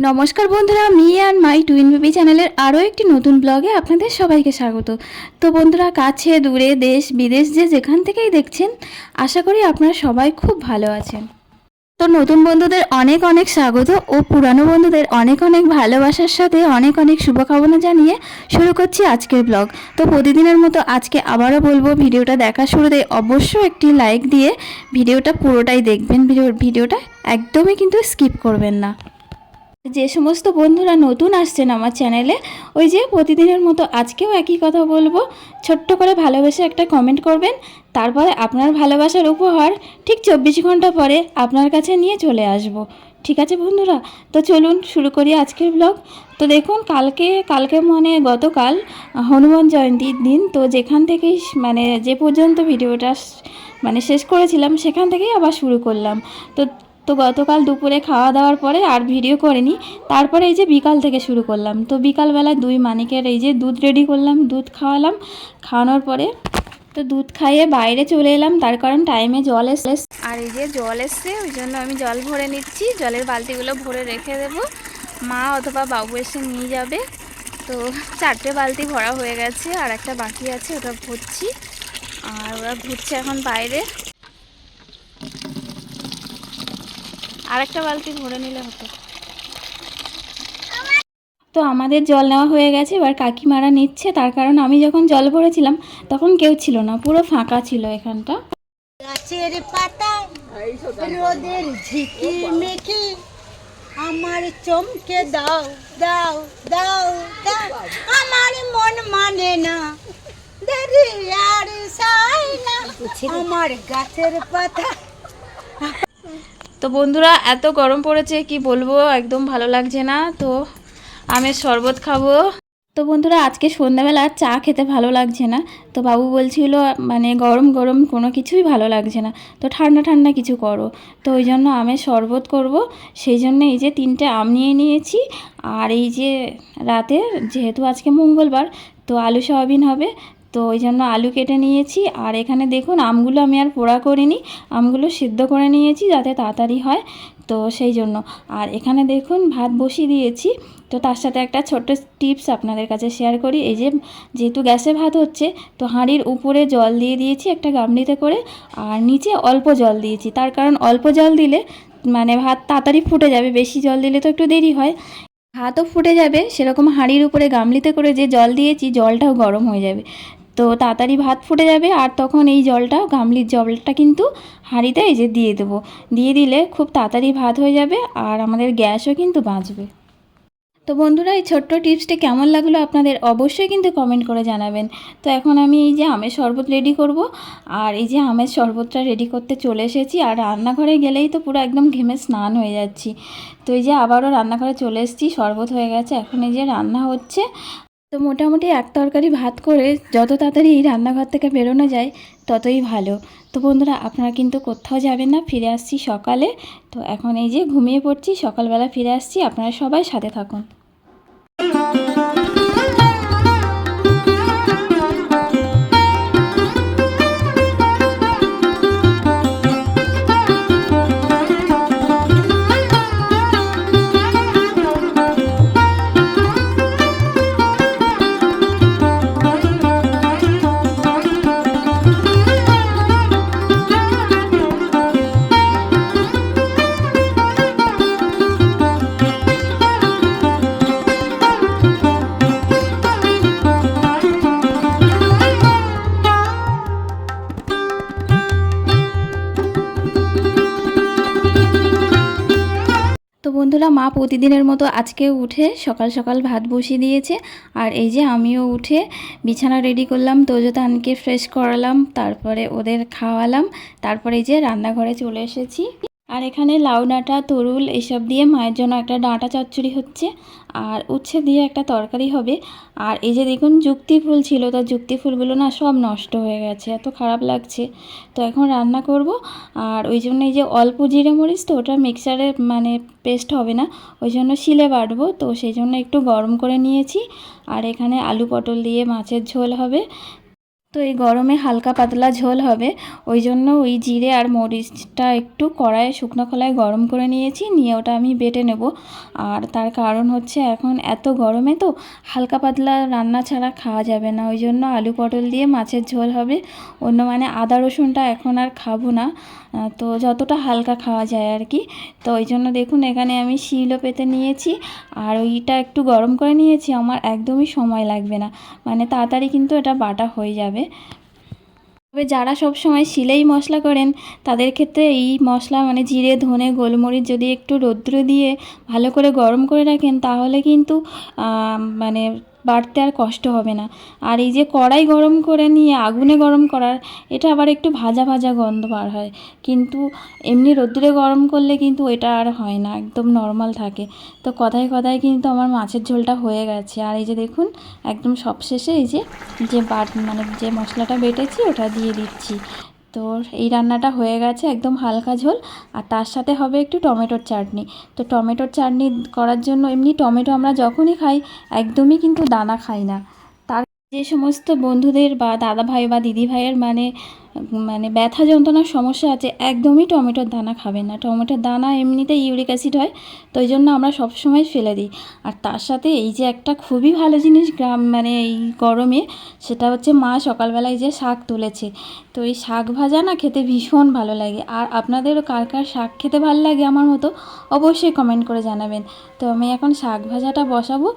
নমস্কার বন্ধুরা me and my twin baby চ্যানেলের আরও একটি নতুন ব্লগে আপনাদের সবাইকে স্বাগত। তো বন্ধুরা, কাছে, দূরে, দেশ, বিদেশ, যে যেখান থেকেই দেখছেন, আশা করি আপনারা সবাই খুব ভালো আছেন। তো নতুন বন্ধুদের অনেক অনেক স্বাগত ও পুরানো বন্ধুদের অনেক অনেক ভালোবাসার সাথে অনেক অনেক শুভকামনা জানিয়ে শুরু করছি আজকের ব্লগ তো প্রতিদিনের মতো আজকে আবারও বলব, ভিডিওটা দেখা শুরুতে অবশ্যই একটি লাইক দিয়ে ভিডিওটা পুরোটাই দেখবেন। ভিডিও- ভিডিওটা একদমই কিন্তু স্কিপ করবেন না। যে সমস্ত বন্ধুরা নতুন আসছেন আমার চ্যানেলে, ওই যে প্রতিদিনের মতো আজকেও একই কথা বলব। ছোট্ট করে ভালোবেসে একটা কমেন্ট করবেন, তারপরে আপনার ভালোবাসার উপহার ঠিক চব্বিশ ঘণ্টা পরে আপনার কাছে নিয়ে চলে আসব। ঠিক আছে বন্ধুরা? তো চলুন শুরু করি আজকের ব্লগ তো দেখুন, কালকে কালকে মানে গতকাল হনুমান জয়ন্তীর দিন, তো যেখান থেকেই মানে যে পর্যন্ত ভিডিওটা মানে শেষ করেছিলাম, সেখান থেকেই আবার শুরু করলাম। তো তো গতকাল দুপুরে খাওয়া দাওয়ার পরে আর ভিডিও করিনি। তারপরে এই যে বিকাল থেকে শুরু করলাম। তো বিকালবেলা দুই মানিকের এই যে দুধ রেডি করলাম, দুধ খাওয়ালাম। খাওয়ানোর পরে তো দুধ খাইয়ে বাইরে চলে এলাম। তার কারণ টাইমে জল এসে আর এই যে জল এসছে, ওই জন্য আমি জল ভরে নিচ্ছি। জলের বালতিগুলো ভরে রেখে দেব। মা অথবা বাবু এসে নিয়ে যাবে। তো চারটে বালতি ভরা হয়ে গেছে, আর একটা বাকি আছে, ওটা ভরছি। আর ওরা ঘুরছে এখন বাইরে। আরেকটা বালতি ভরে নিলে হতো। তো আমাদের জল নেওয়া হয়ে গেছে এবার কাকিমারা নিচ্ছে। তার কারণ আমি যখন জল ভরেছিলাম তখন কেউ ছিল না পুরো ফাঁকা ছিল এখানটা। গাছের রোদের ঝিকি মেকি আমার চমকে দাও দাও দাও দাও। আমার মন মানে না দেরি আর সাই না। আমার গাছের পাতা তো বন্ধুরা, এত গরম পড়েছে, কি বলব? একদম ভালো লাগছে না, তো আমের শরবত খাব। তো বন্ধুরা, আজকে সন্ধ্যাবেলা চা খেতে ভালো লাগছে না। তো বাবু বলছিল মানে গরম গরম কোনো কিছুই ভালো লাগছে না। তো ঠান্ডা ঠান্ডা কিছু করো। তো ওই জন্য আমের শরবত করব। সেই জন্য এই যে তিনটে আম নিয়ে নিয়েছি। আর এই যে রাতে যেহেতু আজকে মঙ্গলবার, তো আলু সয়াবিন হবে। তো ওই জন্য আলু কেটে নিয়েছি। আর এখানে দেখুন, আমগুলো আমি আর পোড়া করিনি। আমগুলো সিদ্ধ করে নিয়েছি যাতে তাড়াতাড়ি হয়, তো সেই জন্য। আর এখানে দেখুন, ভাত বসিয়ে দিয়েছি। তো তার সাথে একটা ছোট্ট টিপস আপনাদের কাছে শেয়ার করি। এই যে, যেহেতু গ্যাসে ভাত হচ্ছে, তো হাঁড়ির উপরে জল দিয়ে দিয়েছি একটা গামলিতে করে। আর নিচে অল্প জল দিয়েছি। তার কারণ অল্প জল দিলে মানে ভাত তাড়াতাড়ি ফুটে যাবে। বেশি জল দিলে তো একটু দেরি হয়। ভাতও ফুটে যাবে। সেরকম হাঁড়ির উপরে গামলিতে করে যে জল দিয়েছি, জলটাও গরম হয়ে যাবে। তো তাড়াতাড়ি ভাত ফুটে যাবে আর তখন এই জলটা, গামলির জলটা কিন্তু হাঁড়িতে এই যে দিয়ে দেবো। দিয়ে দিলে খুব তাড়াতাড়ি ভাত হয়ে যাবে আর আমাদের গ্যাসও কিন্তু বাঁচবে। তো বন্ধুরা, এই ছোট্ট টিপসটি কেমন লাগল আপনাদের অবশ্যই কিন্তু কমেন্ট করে জানাবেন। তো এখন আমি এই যে আমের শরবত রেডি করব আর এই যে আমের শরবতটা রেডি করতে চলে এসেছি আর রান্নাঘরে গেলেই তো পুরো একদম ঘেমে স্নান হয়ে যাচ্ছি। তো এই যে আবারও রান্নাঘরে চলে এসেছি, শরবত হয়ে গেছে। এখন এই যে রান্না হচ্ছে তো মোটামুটি এক তরকারি ভাত করে যত তাড়াতাড়ি রান্নাঘর থেকে বেরোনো যায়, ততই ভালো। তো বন্ধুরা, আপনারা কিন্তু কোথাও যাবেন না, ফিরে আসছি সকালে। তো এখন এই যে ঘুমিয়ে পড়ছি, সকালবেলা ফিরে আসছি। আপনারা সবাই সাথে থাকুন। প্রতিদিনের মতো আজকে উঠে সকাল সকাল ভাত বসিয়ে দিয়েছে। আর এই যে আমিও উঠে বিছানা রেডি করলাম তোজতানকে ফ্রেশ করালাম, তারপরে ওদের খাওয়ালাম, তারপরে এই যে রান্নাঘরে চলে এসেছি। আর এখানে লাউ ডাঁটা, তরুল এসব দিয়ে মায়ের জন্য একটা ডাঁটা চচ্চড়ি হচ্ছে। আর উচ্ছে দিয়ে একটা তরকারি হবে। আর এই যে দেখুন, যুক্তি ফুল ছিল, তো যুক্তি ফুলগুলো না সব নষ্ট হয়ে গেছে, এত খারাপ লাগছে। তো এখন রান্না করব। আর ওই জন্য এই যে অল্প জিরে মরিচ, তো ওটা মিক্সারে মানে পেস্ট হবে না, ওই জন্য শিলে বাটবো। তো সেই জন্য একটু গরম করে নিয়েছি। আর এখানে আলু পটল দিয়ে মাছের ঝোল হবে। তো এই গরমে হালকা পাতলা ঝোল হবে। ওই জন্য ওই জিরে আর মরিচটা একটু কড়ায় শুকনো খোলায় গরম করে নিয়েছি, নিয়ে ওটা আমি বেটে নেব। আর তার কারণ হচ্ছে এখন এত গরমে তো হালকা পাতলা রান্না ছাড়া খাওয়া যাবে না। ওই জন্য আলু পটল দিয়ে মাছের ঝোল হবে। অন্য মানে আদা রসুনটা এখন আর খাব না। তো যতটা হালকা খাওয়া যায় আর কি। তো ওই জন্য দেখুন, এখানে আমি শিলও পেতে নিয়েছি আর ওইটা একটু গরম করে নিয়েছি, আমার একদমই সময় লাগবে না। মানে তাড়াতাড়ি কিন্তু এটা বাটা হয়ে যাবে। তবে যারা সব সময় শিলেই মশলা করেন, তাদের ক্ষেত্রে এই মশলা মানে জিরে, ধনে, গোলমরিচ যদি একটু রৌদ্র দিয়ে ভালো করে গরম করে রাখেন, তাহলে কিন্তু মানে বাড়তে আর কষ্ট হবে না। আর এই যে কড়াই গরম করে নিয়ে আগুনে গরম করার, এটা আবার একটু ভাজা ভাজা গন্ধ বার হয়। কিন্তু এমনি রোদ্দুরে গরম করলে কিন্তু এটা আর হয় না, একদম নর্মাল থাকে। তো কথায় কথায় কিন্তু আমার মাছের ঝোলটা হয়ে গেছে। আর এই যে দেখুন, একদম সবশেষে এই যে যে বাট মানে যে মশলাটা বেটেছি ওটা দিয়ে দিচ্ছি। তো এই রান্নাটা হয়ে গেছে একদম হালকা ঝোল, আর তার সাথে হবে একটু টমেটোর চাটনি। তো টমেটোর চাটনি করার জন্য এমনি টমেটো আমরা যখনই খাই, একদমই কিন্তু দানা খাই না। তার যে সমস্ত বন্ধুদের বা দাদা ভাই বা দিদি ভাইয়ের মানে মানে ব্যথা যন্ত্রণার সমস্যা আছে, একদমই টমেটোর দানা খাবে না। টমেটোর দানা এমনিতে ইউরিক অ্যাসিড হয়, তো ওই জন্য আমরা সবসময় ফেলে দিই। আর তার সাথে এই যে একটা খুবই ভালো জিনিস গ্রাম মানে এই গরমে, সেটা হচ্ছে মা সকালবেলায় যে শাক তুলেছে, তো এই শাক ভাজা না খেতে ভীষণ ভালো লাগে। আর আপনাদেরও কার কার শাক খেতে ভালো লাগে আমার মতো, অবশ্যই কমেন্ট করে জানাবেন। তো আমি এখন শাক ভাজাটা বসাবো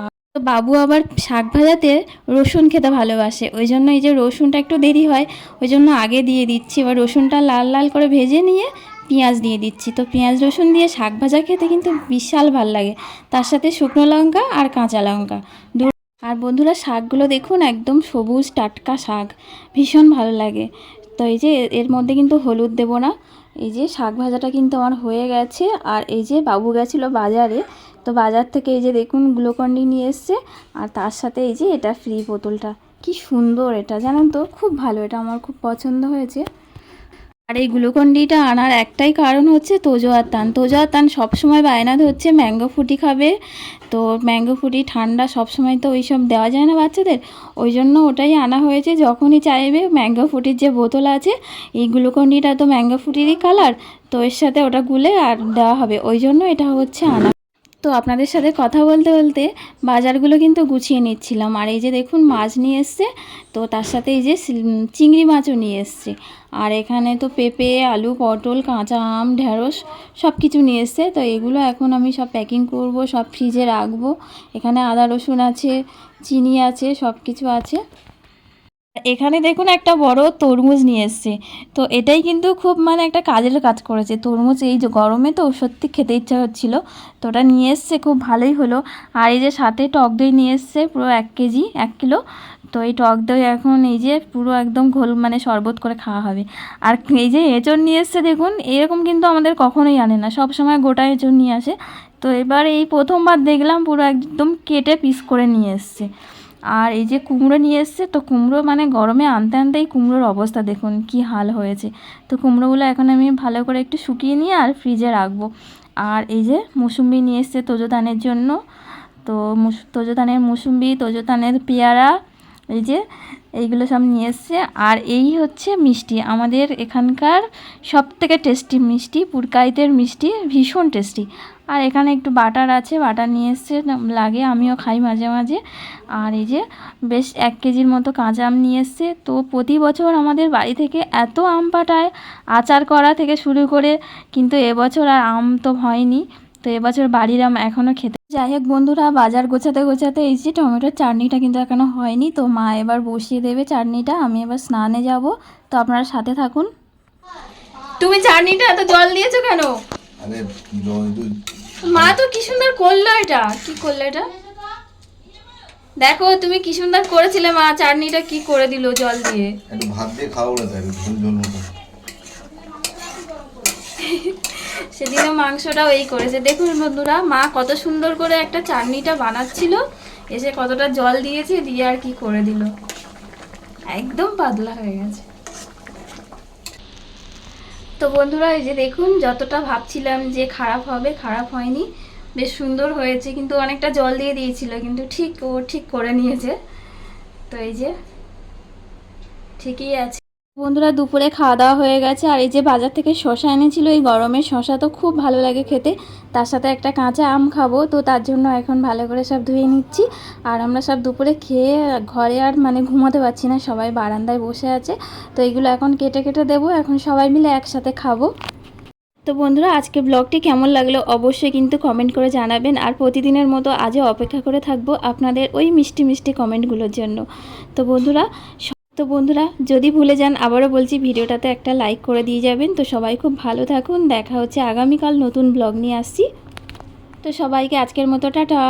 আর তো বাবু আবার শাক ভাজাতে রসুন খেতে ভালোবাসে। ওই জন্য এই যে রসুনটা একটু দেরি হয়, ওই জন্য আগে দিয়ে দিচ্ছি। এবার রসুনটা লাল লাল করে ভেজে নিয়ে পেঁয়াজ দিয়ে দিচ্ছি। তো পেঁয়াজ রসুন দিয়ে শাক ভাজা খেতে কিন্তু বিশাল ভালো লাগে। তার সাথে শুকনো লঙ্কা আর কাঁচা লঙ্কা। আর বন্ধুরা, শাকগুলো দেখুন, একদম সবুজ টাটকা শাক। ভীষণ ভালো লাগে। তো এই যে এর মধ্যে কিন্তু হলুদ দেবো না। এই যে শাক ভাজাটা কিন্তু আমার হয়ে গেছে। আর এই যে বাবু গেছিল বাজারে, তো বাজার থেকে এই যে দেখুন গ্লুকন্ডি নিয়ে এসছে। আর তার সাথে এই যে এটা ফ্রি বোতলটা। কি সুন্দর এটা, জানেন তো? খুব ভালো, এটা আমার খুব পছন্দ হয়েছে। আর এই গ্লুকন্ডিটা আনার একটাই কারণ হচ্ছে তোজো আর তান। তোজো আর তান সবসময় বায়না ধরছে ম্যাঙ্গো ফুটি খাবে। তো ম্যাঙ্গো ফুটি ঠান্ডা সবসময় তো ওই সব দেওয়া যায় না বাচ্চাদের। ওই জন্য ওটাই আনা হয়েছে যখনই চাইবে ম্যাঙ্গো ফুটির যে বোতল আছে, এই গ্লুকন্ডিটা তো ম্যাঙ্গো ফুটিরই কালার তো এর সাথে ওটা গুলে আর দেওয়া হবে। ওই জন্য এটা হচ্ছে আনা তো আপনাদের সাথে কথা বলতে বলতে বাজারগুলো কিন্তু গুছিয়ে নিচ্ছিলাম। আর এই যে দেখুন মাছ নিয়ে এসছে, তো তার সাথে এই যে চিংড়ি মাছও নিয়ে এসছে। আর এখানে তো পেঁপে, আলু, পটল, কাঁচা আম, ঢেঁড়স সব কিছু নিয়ে এসছে। তো এগুলো এখন আমি সব প্যাকিং করব, সব ফ্রিজে রাখব। এখানে আদা রসুন আছে, চিনি আছে সব কিছু আছে। এখানে দেখুন একটা বড় তরমুজ নিয়ে এসছে। তো এটাই কিন্তু খুব মানে একটা কাজের কাজ করেছে। তরমুজ এই যে গরমে তো সত্যি খেতে ইচ্ছা হচ্ছিল। তো ওটা নিয়ে এসছে, খুব ভালোই হলো। আর এই যে সাথে টক দই নিয়ে এসছে, পুরো এক কেজি, এক কিলো। তো এই টক দই এখন এই যে পুরো একদম ঘোল মানে শরবত করে খাওয়া হবে। আর এই যে এঁচড় নিয়ে এসছে দেখুন, এরকম কিন্তু আমাদের কখনোই আনে না। সব সময় গোটা এঁচড় নিয়ে আসে। তো এবার এই প্রথমবার দেখলাম পুরো একদম কেটে পিস করে নিয়ে এসছে। আর এই যে কুমড়ো নিয়ে এসছে, তো কুমড়ো মানে গরমে আনতে আনতেই কুমড়োর অবস্থা, দেখুন কি হাল হয়েছে। তো কুমড়োগুলো এখন আমি ভালো করে একটু শুকিয়ে নিয়ে আর ফ্রিজে রাখব। আর এই যে মুসুম্বি নিয়ে এসছে তোজোতানের জন্য, তো তোজোতানের মুসুম্বি তোজোতানের পেয়ারা, এই যে এইগুলো সব নিয়ে এসছে। আর এই হচ্ছে মিষ্টি, আমাদের এখানকার সব থেকে টেস্টি মিষ্টি, পুরকাইতের মিষ্টি, ভীষণ টেস্টি। আর এখানে একটু বাটার আছে বাটার নিয়ে এসছে লাগে আমিও খাই মাঝে মাঝে। আর এই যে বেশ এক কেজির মতো কাঁচা আম নিয়ে এসছে। তো প্রতি বছর আমাদের বাড়ি থেকে এত আম পাঠায় আচার করা থেকে শুরু করে কিন্তু এবছর আর আম তো হয়নি। তো এবছর বাড়ির আম এখনও খেতে যাই হোক বন্ধুরা বাজার গোছাতে গোছাতে এই যে টমেটোর চাটনিটা কিন্তু এখনও হয়নি। তো মা এবার বসিয়ে দেবে চাটনিটা আমি এবার স্নানে যাব। তো আপনারা সাথে থাকুন। তুমি চাটনিটা এত জল দিয়েছ কেন? আরে জল তো মা তো কি সুন্দর করল এটা। কি করল এটা? দেখো তুমি কি সুন্দর করেছিলে মা। চাটনিটা কি করে দিল জল দিয়ে? একটু ভাত দিয়ে খাওয়া বলে তাই ঝোল ঝোল মতো। সেদিনও মাংসটাও এই করেছে। দেখুন বন্ধুরা মা কত সুন্দর করে একটা চাটনিটা বানাচ্ছিল। এসে কতটা জল দিয়েছে দিয়ে আর কি করে দিল। একদম পাতলা হয়ে গেছে। তো বন্ধুরা, এই যে দেখুন, যতটা ভাবছিলাম যে খারাপ হবে, খারাপ হয়নি। বেশ সুন্দর হয়েছে, কিন্তু অনেকটা জল দিয়ে দিয়েছিল, কিন্তু ঠিক ও ঠিক করে নিয়েছে। তো এই যে, ঠিকই আছে। বন্ধুরা, দুপুরে খাওয়া দাওয়া হয়ে গেছে। আর এই যে বাজার থেকে শশা এনেছিল, এই গরমে শশা তো খুব ভালো লাগে খেতে। তার সাথে একটা কাঁচা আম খাব, তো তার জন্য এখন ভালো করে সব ধুয়ে নিচ্ছি। আর আমরা সব দুপুরে খেয়ে ঘরে আর মানে ঘুমাতে পারছি না, সবাই বারান্দায় বসে আছে। তো এইগুলো এখন কেটে কেটে দেবো, এখন সবাই মিলে একসাথে খাব। তো বন্ধুরা, আজকে ব্লগটি কেমন লাগল অবশ্যই কিন্তু কমেন্ট করে জানাবেন। আর প্রতিদিনের মতো আজও অপেক্ষা করে থাকব আপনাদের ওই মিষ্টি মিষ্টি কমেন্টগুলোর জন্য। তো বন্ধুরা তো বন্ধুরা, যদি ভুলে যান, আবারও বলছি ভিডিওটাতে একটা লাইক করে দিয়ে যাবেন। তো সবাই খুব ভালো থাকুন, দেখা হচ্ছে আগামীকাল নতুন ব্লগ নিয়ে আসছি। তো সবাইকে আজকের মতো টাটা।